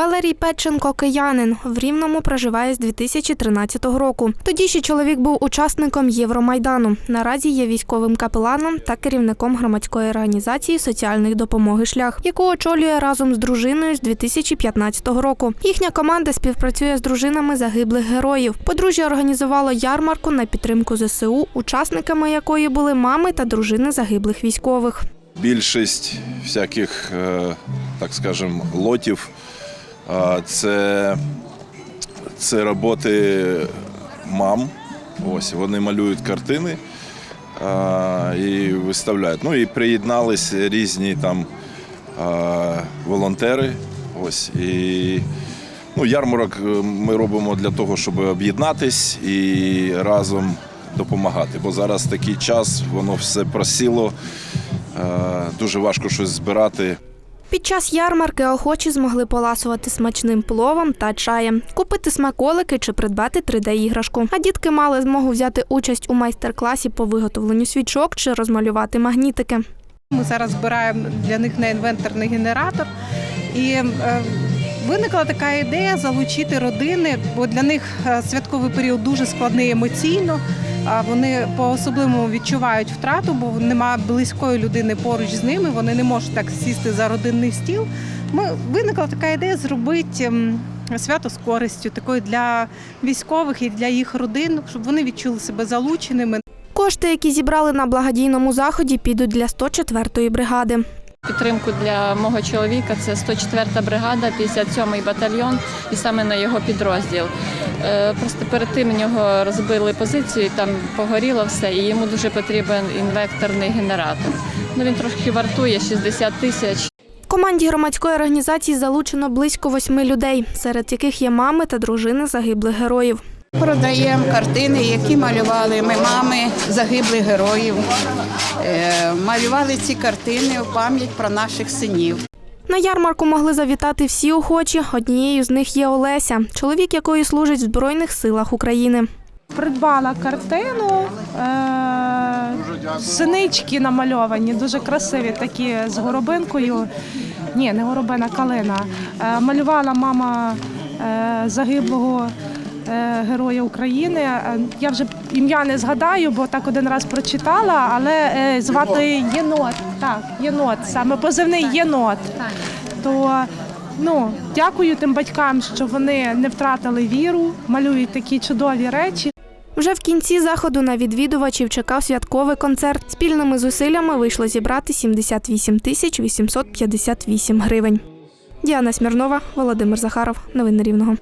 Валерій Петченко киянин. В Рівному проживає з 2013 року. Тоді ще чоловік був учасником Євромайдану. Наразі є військовим капеланом та керівником громадської організації соціальної допомоги Шлях, яку очолює разом з дружиною з 2015 року. Їхня команда співпрацює з дружинами загиблих героїв. Подружжя організувало ярмарку на підтримку ЗСУ, учасниками якої були мами та дружини загиблих військових. Більшість всяких, е, так скажемо, лотів це, це роботи мам. Ось вони малюють картини і виставляють. Ну і приєднались різні там волонтери. Ось і ну, ярмарок е, ми робимо для того, щоб об'єднатись і разом допомагати. Бо зараз такий час, воно все просіло. Дуже важко щось збирати. Під час ярмарки охочі змогли поласувати смачним пловом та чаєм, купити смаколики чи придбати 3D-іграшку. А дітки мали змогу взяти участь у майстер-класі по виготовленню свічок чи розмалювати магнітики. Ми зараз збираємо для них на інвенторний генератор. І е, виникла така ідея залучити родини, бо для них е, святковий період дуже складний емоційно. А вони по-особливому відчувають втрату, бо немає близької людини поруч з ними. Вони не можуть так сісти за родинний стіл. Ми виникла така ідея зробити свято з користю, такою для військових і для їх родин, щоб вони відчули себе залученими. Кошти, які зібрали на благодійному заході, підуть для 104-ї бригади. Підтримку для мого чоловіка це 104-та бригада, 57-й батальйон і саме на його підрозділ. Е, Просто перед тим нього розбили позицію, там погоріло все, і йому дуже потрібен інвекторний генератор. Ну він трошки вартує 60 тисяч. Команді громадської організації залучено близько восьми людей, серед яких є мами та дружини загиблих героїв. Продаємо картини, які малювали ми мами загиблих героїв. Е, Малювали ці картини в пам'ять про наших синів. На ярмарку могли завітати всі охочі. Однією з них є Олеся, чоловік якої служить в Збройних силах України. Придбала картину. Е- синички намальовані, дуже красиві такі з горобинкою. Ні, не горобина, калина. Е, малювала мама загиблого героя України. Е, Я вже ім'я не згадаю, бо так один раз прочитала, але е, звати Єнот. Так, Єнот, саме позивний Єнот. То ну, дякую тим батькам, що вони не втратили віру, малюють такі чудові речі. Вже в кінці заходу на відвідувачів чекав святковий концерт. Спільними зусиллями вийшло зібрати 78 тисяч 858 гривень. Діана Смірнова, Володимир Захаров. Новини Рівного.